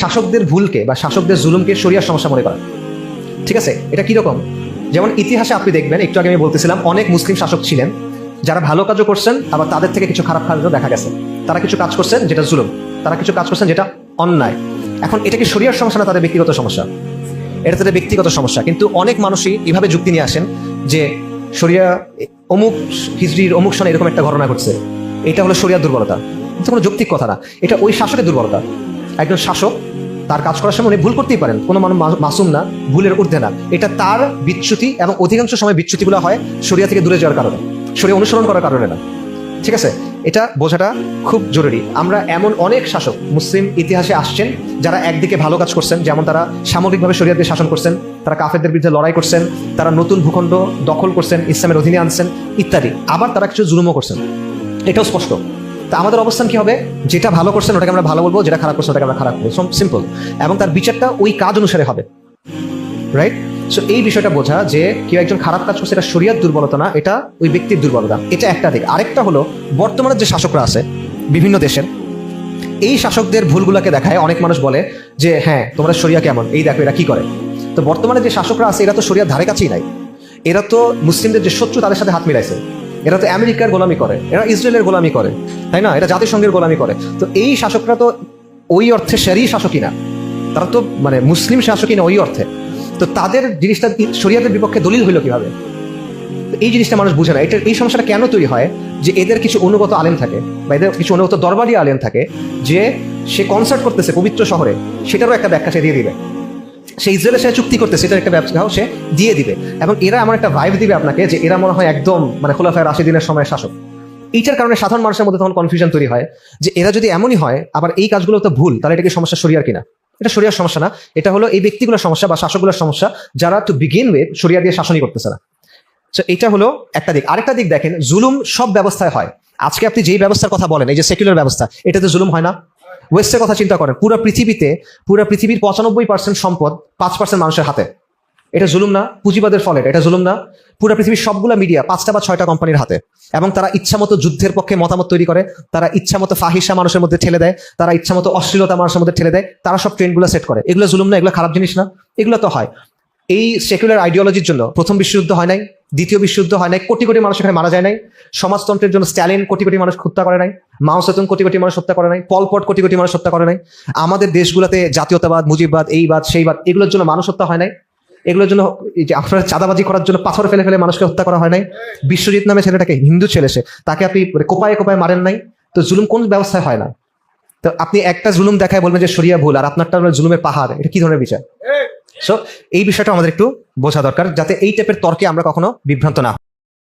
শাসকদের ভুলকে বা শাসকদের জুলুমকে শরিয়ার সমস্যা মনে করা। ঠিক আছে? এটা কীরকম যেমন ইতিহাসে আপনি দেখবেন, একটু আগে আমি বলতেছিলাম, অনেক মুসলিম শাসক ছিলেন, যারা ভালো কাজও করছেন, আবার তাদের থেকে কিছু খারাপ কাজও দেখা গেছে। তারা কিছু কাজ করছেন যেটা জুলুম, তারা কিছু কাজ করছেন যেটা অন্যায়। এখন এটা কি শরিয়ার সমস্যা না তাদের ব্যক্তিগত সমস্যা? এটা তাদের ব্যক্তিগত সমস্যা। কিন্তু অনেক মানুষই এভাবে যুক্তি নিয়ে আসেন যে শরিয়া অমুক হিজড়ির অমুক সনে এরকম একটা ঘটনা ঘটছে। এটা হলো শরিয়ার দুর্বলতা। এটা কোনো যৌক্তিক কথা না। এটা ওই শাসকের দুর্বলতা। একজন শাসক তার কাজ করার সময় উনি ভুল করতেই পারেন। কোনো মানুষ মাসুম না, ভুলের ঊর্ধ্বে না। এটা তার বিচ্যুতি এবং অধিকাংশ সময় বিচ্যুতিগুলো হয় শরিয়া থেকে দূরে যাওয়ার কারণে। শরিয়া অনুসরণ করার কারণে না। ঠিক আছে? এটা বোঝাটা খুব জরুরি। আমরা এমন অনেক শাসক, মুসলিম ইতিহাসে আসছেন, যারা একদিকে ভালো কাজ করছেন, যেমন তারা সামগ্রিকভাবে শরিয়াতে শাসন করছেন, তারা কাফেরদের বিরুদ্ধে লড়াই করছেন, তারা নতুন ভূখণ্ড দখল করছেন, ইসলামের অধীনে আনছেন, ইত্যাদি। আবার তারা কিছু জুলুমও করছেন। এটাও স্পষ্ট। তা আমাদের অবস্থান কি হবে? যেটা ভালো করছেন ওটাকে আমরা ভালো বলব, যেটা খারাপ করছেন ওটাকে আমরা খারাপ বলব। সিম্পল এবং তার বিচারটা ওই কাজ অনুসারে হবে। রাইট সো এই বিষয়টা বোঝা যে কেউ একজন খারাপ কাজ করছে, এটা শরিয়ার দুর্বলতা না, এটা ওই ব্যক্তির দুর্বলতা। এটা একটা দিক। আরেকটা হলো, বর্তমানে যে শাসকরা আছে, বিভিন্ন দেশের, এই শাসকদের ভুলগুলোকে দেখায় অনেক মানুষ বলে যে হ্যাঁ তোমরা শরিয়া কেমন? এই দেখো, এরা কি করে? তো বর্তমানে যে শাসকরা আছে, এরা তো শরিয়ার ধারে কাছেই নাই। এরা তো মুসলিমদের যে শত্রু, তাদের সাথে হাত মিলাইছে। এরা তো আমেরিকার গোলামি করে, এরা ইসরায়েলের গোলামি করে, তাই না? এরা জাতিসংঘের গোলামি করে। তো এই শাসকরা তো ওই অর্থে সেরই শাসকই না। তারা তো মানে মুসলিম শাসকই না ওই অর্থে। তো তাদের জিনিসটা শরিয়াতের বিপক্ষে দলিল হইল কীভাবে? এই জিনিসটা মানুষ বুঝে না। এটা এই সমস্যাটা কেন তৈরি হয়? যে এদের কিছু অনুগত আলেম থাকে, বা এদের কিছু অনুগত দরবারি আলেম থাকে, যে সে কনসার্ট করতেছে পবিত্র শহরে, সেটারও একটা ব্যাখ্যা সে দিয়ে দিবে। সে ইসরায়েলের সাথে চুক্তি করতেছে, এটার একটা ব্যবসাও সে দিয়ে দিবে। এবং এরা এমন একটা ভাইব দিবে আপনাকে যে এরা মনে হয় একদম মানে খোলাফায় রাশি দিনের সময় শাসক। এইটার কারণে সাধারণ মানুষের মধ্যে তখন কনফিউশন তৈরি হয় যে এরা যদি এমনই হয়, আবার এই কাজগুলো তো ভুল, তাহলে এটা কি সমস্যা শরিয়ার কিনা? এটা শরিয়ার সমস্যা না, এটা হলো এই ব্যক্তিগুলোর সমস্যা বা শাসকগুলোর সমস্যা যারা টু বিগিন উইথ শরিয়া দিয়ে শাসনই করতেছে না। তো এটা হলো একটা দিক। আরেকটা দিক দেখেন, জুলুম সব ব্যবস্থায় হয়। আজকে আপনি যেই ব্যবস্থার কথা বলেন, এই যে সেকুলার ব্যবস্থা, এটাতে জুলুম হয় না। ওয়েস্টের কথা চিন্তা করেন। পুরো পৃথিবীতে, পুরো পৃথিবীর পঁচানব্বই পার্সেন্ট সম্পদ পাঁচ পার্সেন্ট মানুষের হাতে। এটা জুলুম না, পুঁজিবাদের ফলে এটা জুলুম না। পুরো পৃথিবীর সবগুলো মিডিয়া পাঁচটা বা ছয়টা কোম্পানির হাতে। এবং তারা ইচ্ছামতো যুদ্ধের পক্ষে মতামত তৈরি করে, তারা ইচ্ছামতো ফাহিসা মানুষের মধ্যে ঠেলে দেয়, তারা ইচ্ছামতো অশ্লীলতা মানুষের মধ্যে ঠেলে দেয়, তারা সব ট্রেন্ডগুলো সেট করে। এগুলো জুলুম না, এগুলো খারাপ জিনিস না। এগুলো তো হয়। এই সেকুলার আইডিওলজির জন্য প্রথম বিশ্বযুদ্ধ হয় নাই, দ্বিতীয় বিশ্বযুদ্ধ হয় নাই, কোটি কোটি মানুষ এখানে মারা যায় নাই, সমাজতন্ত্রের জন্য স্ট্যালিন কোটি কোটি মানুষ হত্যা করে নাই, মাও সেতুং কোটি কোটি মানুষ হত্যা করে নাই পলপট কোটি কোটি মানুষ হত্যা করে নাই, আমাদের দেশগুলোতে জাতীয়তাবাদ, মুজিববাদ, এইবাদ, সেইবাদ, এগুলোর জন্য মানুষ হত্যা হয় নাই, এগুলোর জন্য যে আপনারা চাঁদাবাজি করার জন্য পাথর ফেলে ফেলে মানুষকে হত্যা করা হয় নাই বিশ্বজিৎ নামে ছেলেটাকে হিন্দু ছেলে সে, তাকে আপনি মানে কোপায় কোপায় মারেন নাই, তো জুলুম কোন ব্যবস্থায় হয় না? তো আপনি একটা জুলুম দেখায় বলবেন যে সরিয়া ভুল, আর আপনারটা জুলুমের পাহাড়, এটা কি ধরনের বিচার? সো এই বিষয়টা আমাদের একটু বোঝা দরকার যাতে এই টাইপের তর্কে আমরা কখনো বিভ্রান্ত না।